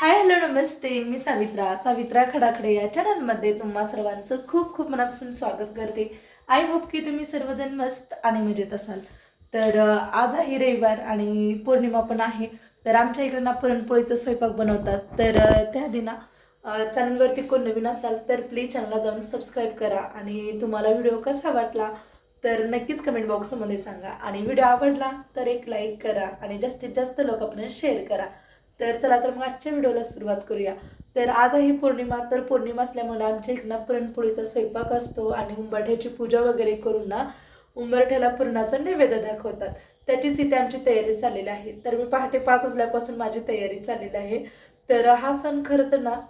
Hi hello नमस्ते. मी सावित्रा. सावित्रा खडाखडे या चॅनलमध्ये तुम्हा सर्वांचं खूप खूप मनापासून स्वागत करते. आय होप की तुम्ही सर्वजण मस्त आणि मजेत असाल. तर आज आहे रविवार आणि पौर्णिमा पण आहे. तर आमच्या इकडे ना पुरणपोळीचा स्वयंपाक बनवतात. तर त्या दिना चॅनलवरती कोण नवीन असाल तर प्लीज चॅनलला जाऊन सबस्क्राईब करा आणि तुम्हाला व्हिडिओ कसा वाटला तर नक्कीच कमेंट बॉक्समध्ये सांगा. आणि व्हिडिओ आवडला तर एक लाईक करा आणि जास्तीत जास्त लोकांपर्यंत शेअर करा. तर चला तर मग आजच्या व्हिडिओला सुरुवात करूया. तर आज आहे पौर्णिमा तर पौर्णिमा असल्यामुळे आमच्या इकडनं पुरणपोळीचा स्वयंपाक असतो आणि उंबरठ्याची पूजा वगैरे करून ना उंबरठ्याला पुरणाचा नैवेद्य दाखवतात. त्याचीच इथे आमची तयारी चाललेली आहे. तर मी पहाटे पाच वाजल्यापासून माझी तयारी चाललेली आहे. तर हा सण खरं तर ना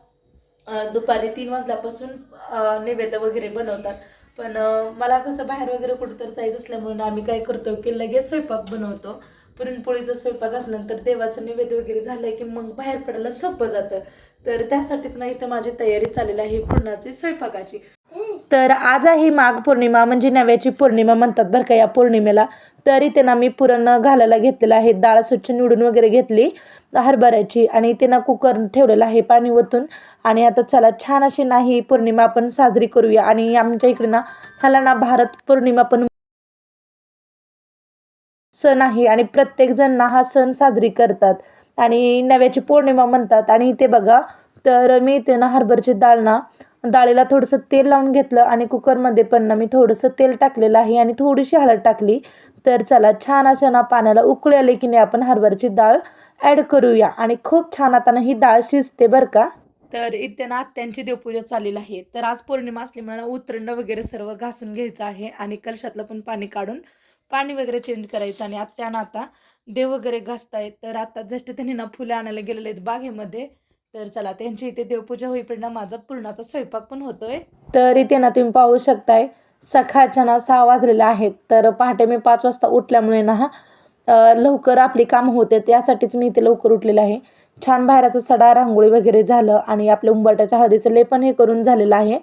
दुपारी तीन वाजल्यापासून नैवेद्य वगैरे बनवतात. पण मला कसं बाहेर वगैरे कुठं तर जायचं असल्यामुळे आम्ही काय करतो की लगेच स्वयंपाक बनवतो. पुरणपोळीचा स्वयंपाक असल्यानंतर देवाचं नैवेद्य वगैरे झालं की मग बाहेर पडायला सोपं जातं. तर त्यासाठीच नाही इथं माझी तयारी चाललेली आहे पुरणाची स्वयंपाकाची. तर आज आहे माघ पौर्णिमा म्हणजे नव्याची पौर्णिमा म्हणतात बरं का या पौर्णिमेला. तरी त्यांना मी पुरण घालायला घेतलेलं आहे. डाळ स्वच्छ निवडून वगैरे घेतली हरभऱ्याची आणि त्यांना कुकर ठेवलेलं आहे पाणी ओतून. आणि आता चला छान अशी नाही पौर्णिमा आपण साजरी करूया. आणि आमच्या इकडे ना ह्याला ना भारत पौर्णिमा पण सण आहे आणि प्रत्येकजण ना हा सण साजरी करतात. आणि नव्याची पौर्णिमा म्हणतात. आणि इथे बघा तर मी ते ना हरभरची डाळ ना डाळीला थोडंसं तेल लावून घेतलं आणि कुकरमध्ये पण ना मी थोडंसं तेल टाकलेलं आहे आणि थोडीशी हळद टाकली. तर चला छान असं ना पाण्याला उकळी आले की नाही आपण हरभऱ्याची डाळ ॲड करूया. आणि खूप छान आता ना ही डाळ शिजते बरं का. तर इथे ना आत्यांची देवपूजा चाललेली आहे. तर आज पौर्णिमा असल्यामुळे मला उतरंड वगैरे सर्व घासून घ्यायचं आहे आणि कलशातलं पण पाणी काढून पाणी वगैरे चेंज करायचं आणि आत्यानं आता देव वगैरे घासतायत. तर आता जस्ट त्यांनी ना फुलं आणायला गेलेले आहेत बागेमध्ये. तर चला त्यांची इथे देवपूजा होईपर्यंत माझा पूर्णाचा स्वयंपाक पण होतोय. तर इथे ना तुम्ही पाहू शकताय सकाळच्या ना सहा वाजलेले आहेत. तर पहाटे मी पाच वाजता उठल्यामुळे ना लवकर आपली कामं होते त्यासाठीच मी इथे लवकर उठलेलं आहे. छान बाहेरचं सडा रांगोळी वगैरे झालं आणि आपल्या उंबरट्याचं हळदीचं लेपन हे करून झालेलं आहे.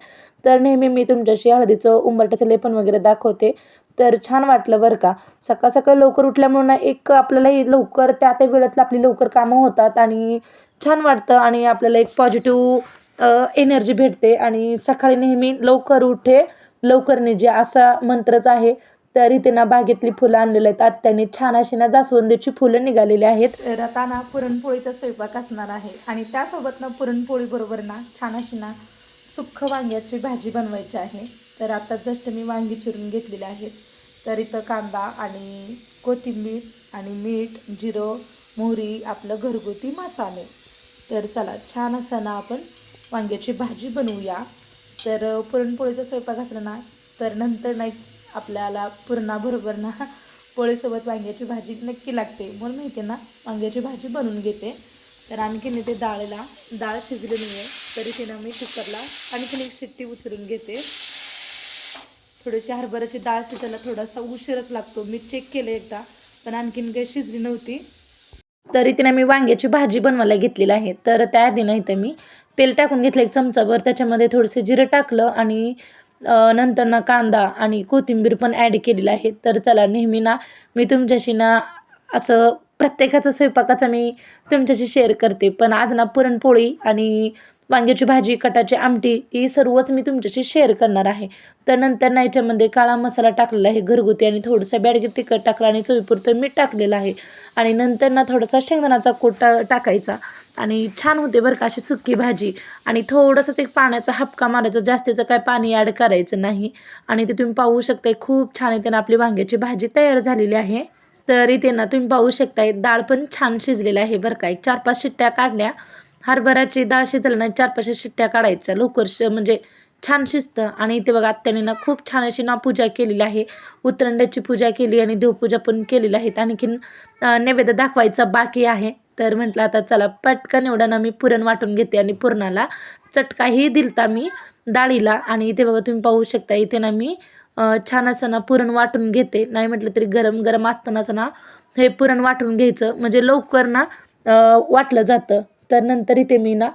तर नेहमी मी तुमच्याशी हळदीचं उंबरट्याचं लेपन वगैरे दाखवते. तर छान वाटलं बरं का. सकाळ सकाळ लवकर उठल्यामुळे ना एक आपल्याला लवकर त्या त्या वेळेतलं आपली लवकर कामं होतात आणि छान वाटतं आणि आपल्याला एक पॉझिटिव्ह एनर्जी भेटते आणि सकाळी नेहमी लवकर उठे लवकर निजे असा मंत्रच आहे. तर इथे ना बागेतली फुलं आणलेली आहेत. आत्याने छान अशी ना जास्वंदीची फुलं निघालेली आहेत. तर आता ना पुरणपोळीचा स्वयंपाक असणार आहे आणि त्यासोबत ना पुरणपोळी बरोबर ना छान अशी ना सुख्ख वांग्याची भाजी बनवायची आहे. तर आता जस्ट मी वांगी चिरून घेतलेली आहेत. तर इथं कांदा आणि कोथिंबीर आणि मीठ जिरं मोहरी आपलं घरगुती मसाले. तर चला छान असं ना आपण वांग्याची भाजी बनवूया. तर पुरणपोळीचा स्वयंपाक असला ना तर नंतर नाही आपल्याला पुरणाबरोबर ना पोळीसोबत वांग्याची भाजी नक्की लागते. म्हणून माहिती आहे ना वांग्याची भाजी बनवून घेते. तर आणखीन इथे डाळीला डाळ शिजली नाही आहे. तरी तिनं मी कुकरला आणखीन एक शिट्टी उचलून घेते. थोडीशी हरभऱ्याची डाळ शिजायला थोडासा उशीरच लागतो. मी चेक केलं एकदा पण आणखीन काही शिजली नव्हती. तरी तिने मी वांग्याची भाजी बनवायला घेतलेली आहे. तर त्या नाही तर मी तेल टाकून घेतलं एक चमचाभर. त्याच्यामध्ये थोडंसं जिरं टाकलं आणि नंतर ना कांदा आणि कोथिंबीर पण ॲड केलेलं आहे. तर चला नेहमी ना मी तुमच्याशी ना असं प्रत्येकाचा स्वयंपाकाचा मी तुमच्याशी शेअर करते. पण आज ना पुरणपोळी आणि वांग्याची भाजी कटाची आमटी ही सर्वच मी तुमच्याशी शेअर करणार आहे. तर नंतर ना याच्यामध्ये काळा मसाला टाकलेला आहे घरगुती आणि थोडंसं बॅडगी तिखट टाकलं आणि चवीपुरतं मीठ टाकलेलं आहे. आणि नंतर ना थोडासा शेंगदाणाचा कोट टा टाकायचा. आणि छान होते बरं का अशी सुकी भाजी. आणि थोडंसंच एक पाण्याचा हपका मारायचा जास्तीचं काय पाणी ॲड करायचं नाही. आणि ते तुम्ही पाहू शकताय खूप छान येते ना आपली वांग्याची भाजी तयार झालेली आहे. तर इथे ना तुम्ही पाहू शकताय डाळ पण छान शिजलेली आहे बरं का. एक चार पाच शिट्ट्या काढल्या. हरभऱ्याची डाळ शिजल्यानं चार पाचशे शिट्ट्या काढायच्या. लवकर श म्हणजे छान शिजतं. आणि इथे बघा आत्याने ना खूप छान अशी ना पूजा केलेली आहे. उतरंड्याची पूजा केली आणि देवपूजा पण केलेली आहे आणखीन नैवेद्य दाखवायचा बाकी आहे. तर म्हटलं आता चला पटकन एवढं ना मी पुरण वाटून घेते आणि पुरणाला. चटकाही दिलता मी डाळीला. आणि इथे बघा तुम्ही पाहू शकता इथे ना मी छान असं ना पुरण वाटून घेते. नाही म्हटलं तरी गरम गरम असतानाच ना हे पुरण वाटून घ्यायचं. म्हणजे लवकर ना वाटलं जातं. तर नंतर इथे मी ना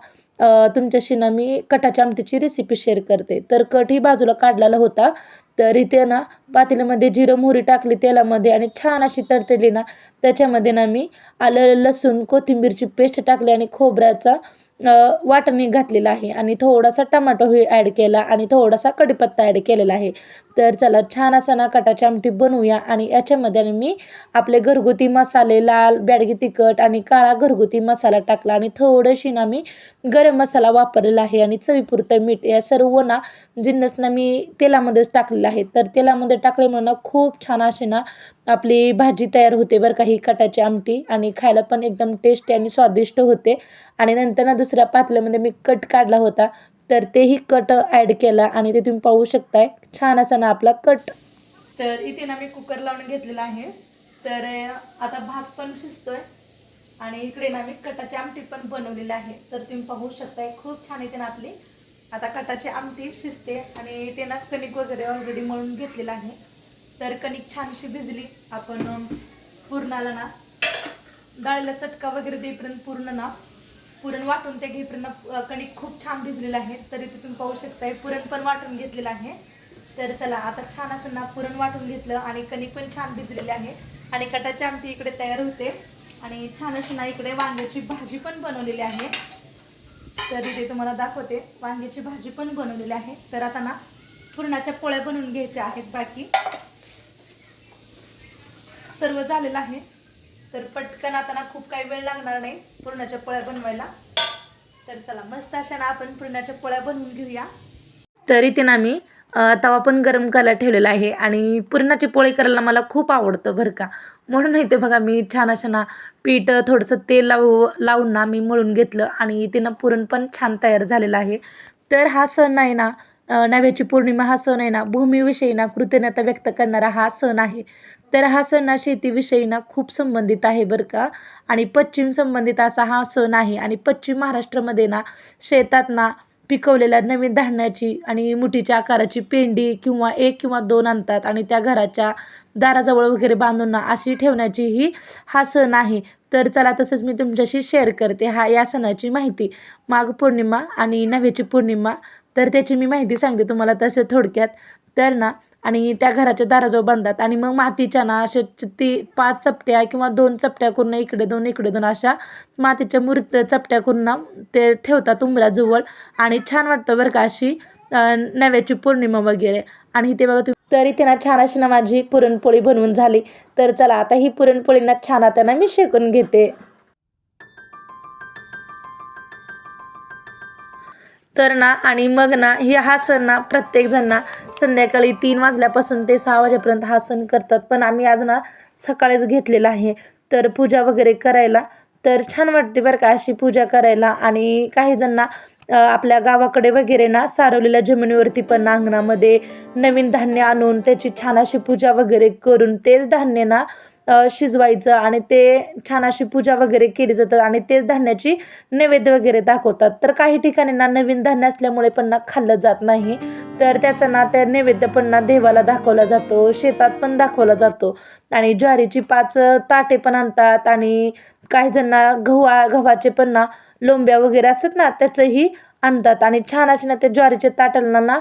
तुमच्याशी ना मी कटाच्या आमटीची रेसिपी शेअर करते. तर कट ही बाजूला काढलेला होता. तर इथे ना पातेल्यामध्ये जिरं मोहरी टाकली तेलामध्ये आणि छान अशी तडतडली ना त्याच्यामध्ये ना मी आलं लसूण कोथिंबीरची पेस्ट टाकली आणि खोबऱ्याचा वाटणी घातलेला आहे. आणि थोडासा टमाटो हे ॲड केला आणि थोडासा कढीपत्ता ॲड केलेला आहे. तर चला छान असा ना कटाची आमटी बनवूया. आणि याच्यामध्ये आणि मी आपले घरगुती मसाले लाल बॅडगी तिखट आणि काळा घरगुती मसाला टाकला. आणि थोडीशी ना मी गरम मसाला वापरलेला आहे. आणि चवीपुरतं मीठ या सर्व ना जिन्नस ना मी तेलामध्येच टाकलेलं आहे. तर तेलामध्ये टाकल्यामुळे ना खूप छान अशी ना आपली भाजी तयार होते बरं का ही कटाची आमटी. आणि खायला पण एकदम टेस्टी आणि स्वादिष्ट होते. आणि नंतर ना दुसऱ्या पातेल्यामध्ये मी कट काढला होता. तर तेही कट ॲड केला आणि ते तुम्ही पाहू शकताय. छान असा ना आपला कट. तर इथे ना मी कुकर लावून घेतलेला आहे. तर आता भात पण शिजतोय. आणि इकडे ना मी कटाची आमटी पण बनवलेली आहे. तर तुम्ही पाहू शकताय खूप छान येते ना आपली आता कटाची आमटी शिजते. आणि ते ना कणिक वगैरे ऑलरेडी मळून घेतलेलं आहे. तर कणिक छानशी भिजली. आपण पूर्णाला पुरणाला ना डाळीला चटका वगैरे देईपर्यंत पूर्ण ना पुरण वाटून ते घेईपर्यंत कणिक खूप छान भिजलेलं आहे तरी ते तुम्ही पाहू शकताय पुरण पण वाटून घेतलेलं आहे. तर चला आता छान असं ना पुरण वाटून घेतलं आणि कणिक पण छान भिजलेली आहे. आणि कटाची आमटी इकडे तयार होते. आणि छान अशी ना इकडे वांग्याची भाजी पण बनवलेली आहे. तर इथे तुम्हाला दाखवते वांग्याची भाजी पण बनवलेली आहे. तर आता ना पुरणाच्या पोळ्या बनवून घ्यायच्या आहेत बाकी. सर्व झालेलं आहे. तर पटकन आता ना खूप काही वेळ लागणार नाही पुरणाच्या पोळ्या बनवायला. तर चला मस्त अशा ना आपण पुरणाच्या पोळ्या बनवून घेऊया. तर इथे ना मी तवा पण गरम करायला ठेवलेला आहे आणि पुरणाची पोळी करायला मला खूप आवडतं बरं का. म्हणून इथे बघा मी छान अशा ना पीठ थोडंसं तेल लावू लावून ना मी मळून घेतलं आणि इथे ना पुरण पण छान तयार झालेलं आहे. तर हा सण आहे ना नव्याची पौर्णिमा हा सण आहे ना भूमीविषयी ना कृतज्ञता व्यक्त करणारा हा सण आहे. तर हा सण ना शेतीविषयी ना खूप संबंधित आहे बरं का. आणि पश्चिम संबंधित असा हा सण आहे. आणि पश्चिम महाराष्ट्रामध्ये ना शेतात ना पिकवलेल्या नवीन धान्याची आणि मुठीच्या आकाराची पेंडी किंवा एक किंवा दोन आणतात आणि त्या घराच्या दाराजवळ वगैरे बांधून ना अशी ठेवण्याची ही हा सण आहे. तर चला तसंच मी तुमच्याशी शेअर करते हा या सणाची माहिती. माघ पौर्णिमा आणि नव्याची पौर्णिमा. तर त्याची मी माहिती सांगते तुम्हाला तसे थोडक्यात. तर ना आणि त्या घराच्या दाराजवळ बांधतात. आणि मग मातीच्या ना अशा ती पाच चपट्या किंवा दोन चपट्या करून इकडे दोन इकडे दोन अशा मातीच्या मूर्त चपट्या करून ना ते ठेवतात उंबराजवळ. आणि छान वाटतं बरं का अशी नव्याची पौर्णिमा वगैरे. आणि ते बघा तुम्ही तरी ते ना छान अशी ना माझी पुरणपोळी बनवून झाली. तर चला आता ही पुरणपोळी ना छान आता ना मी शेकून घेते. तर ना आणि मग ना ही हा सण ना प्रत्येकजण ना संध्याकाळी तीन वाजल्यापासून ते सहा वाजेपर्यंत हा सण करतात. पण आम्ही आज ना सकाळीच घेतलेला आहे. तर पूजा वगैरे करायला तर छान वाटते बरं का अशी पूजा करायला. आणि काही जण ना आपल्या गावाकडे वगैरे ना सारवलेल्या जमिनीवरती पण अंगणामध्ये नवीन धान्य आणून त्याची छान अशी पूजा वगैरे करून तेच धान्य ना शिजवायचं आणि ते छान अशी पूजा वगैरे केली जातात आणि तेच धान्याची नैवेद्य वगैरे दाखवतात. तर काही ठिकाणी ना नवीन धान्य असल्यामुळे पण ना खाल्लं जात नाही. तर त्याचा ना त्या नैवेद्य पण ना देवाला दाखवला जातो शेतात पण दाखवला जातो. आणि ज्वारीची पाच ताटे पण आणतात आणि काही जण ना गहू गव्हाचे पण ना लोंब्या वगैरे असतात ना त्याचंही आणतात. आणि छान अशी ना त्या ज्वारीच्या ताटांना ना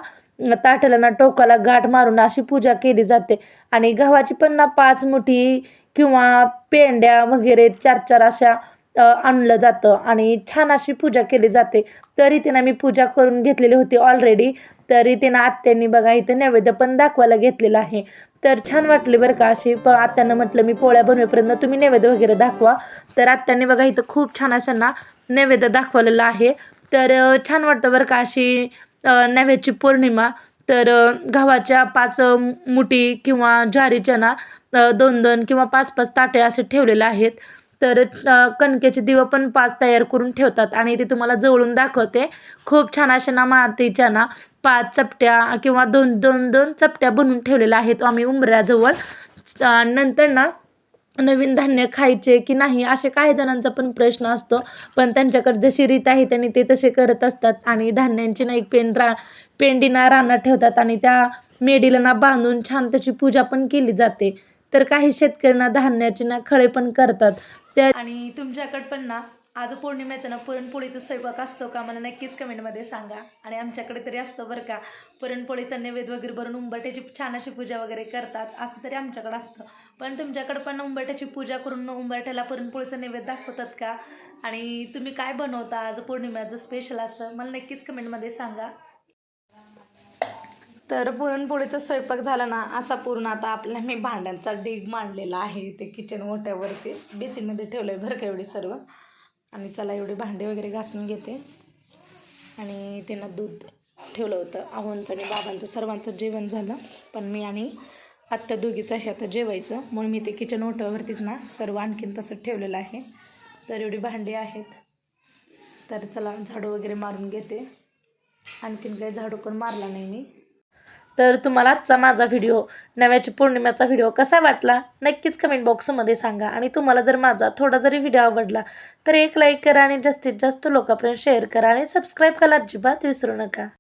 ताटाला ना टोकाला गाठ मारून अशी पूजा केली जाते. आणि गव्हाची पण ना पाच मुठी किंवा पेंड्या वगैरे चार चार अशा आणलं जातं. आणि छान अशी पूजा केली जाते. तरी तिनं मी पूजा करून घेतलेली होती ऑलरेडी तरी तिनं आत्यांनी बघा इथे नैवेद्य पण दाखवायला घेतलेलं आहे. तर छान वाटली बरं का अशी प आत्यानं म्हटलं मी पोळ्या बनवेपर्यंत तुम्ही नैवेद्य वगैरे दाखवा. तर आत्याने बघा इथं खूप छान अशांना नैवेद्य दाखवलेलं आहे. तर छान वाटतं बरं का अशी नव्याची पौर्णिमा तर गव्हाच्या पाच मुठी किंवा ज्वारीच्या ना दोन दोन किंवा पाच पाच ताटे असे ठेवलेले आहेत. तर कणकेचे दिवं पण पाच तयार करून ठेवतात आणि ते तुम्हाला जवळून दाखवते. खूप छान अशा ना मातीच्या ना पाच चपट्या किंवा दोन दोन दोन चपट्या बनवून ठेवलेल्या आहेत आम्ही उंबऱ्याजवळ. नंतर ना नवीन धान्य खायचे की नाही असे काही जणांचा पण प्रश्न असतो. पण त्यांच्याकडे जशी रीत आहे त्यांनी ते तसे करत असतात आणि धान्यांची ना एक पेंड पेंडीना रानात ठेवतात आणि त्या मेडीला ना बांधून छान त्याची पूजा पण केली जाते. तर काही शेतकऱ्यांना धान्याची ना खळे पण करतात. त्या आणि तुमच्याकडे पण ना आज पौर्णिमेचं ना पुरणपोळीचा स्वयंपाक असतो का? मला नक्कीच कमेंटमध्ये सांगा. आणि आमच्याकडे तरी असतं बरं का. पुरणपोळीचा नैवेद्य वगैरे भरून उंबरट्याची छान अशी पूजा वगैरे करतात. असं तरी आमच्याकडे असतं. पण तुमच्याकडे पण उंबरठ्याची पूजा करून उंबरठ्याला पुरणपोळीचं नैवेद्य दाखवतात का? आणि तुम्ही काय बनवता आज पौर्णिमेचं स्पेशल असं? मला नक्कीच कमेंटमध्ये सांगा. तर पुरणपोळीचा स्वयंपाक झाला ना असा पूर्ण आता आपल्या मी भांड्यांचा डीग मांडलेला आहे ते किचन ओट्यावरतीच बेसिनमध्ये ठेवलं आहे बरं का एवढी सर्व. आणि चला एवढी भांडे वगैरे घासून घेते. आणि त्यांना दूध ठेवलं होतं. आहोंचं आणि बाबांचं सर्वांचं जेवण झालं. पण मी आणि आत्ता दोघीचं आहे आता जेवायचं. म्हणून मी ते किचन ओटावरतीच ना सर्व आणखीन तसं ठेवलेलं आहे. तर एवढी भांडी आहेत. तर चला झाडू वगैरे मारून घेते. आणखीन काही झाडू पण मारला नाही मी. तर तुम्हाला आजचा माझा व्हिडिओ नव्याची पौर्णिमेचा व्हिडिओ कसा वाटला? नक्कीच कमेंट बॉक्समध्ये सांगा. आणि तुम्हाला जर माझा थोडा जरी व्हिडिओ आवडला तर एक लाईक करा आणि जास्तीत जास्त लोकांपर्यंत शेअर करा आणि सबस्क्राईब करायला अजिबात विसरू नका.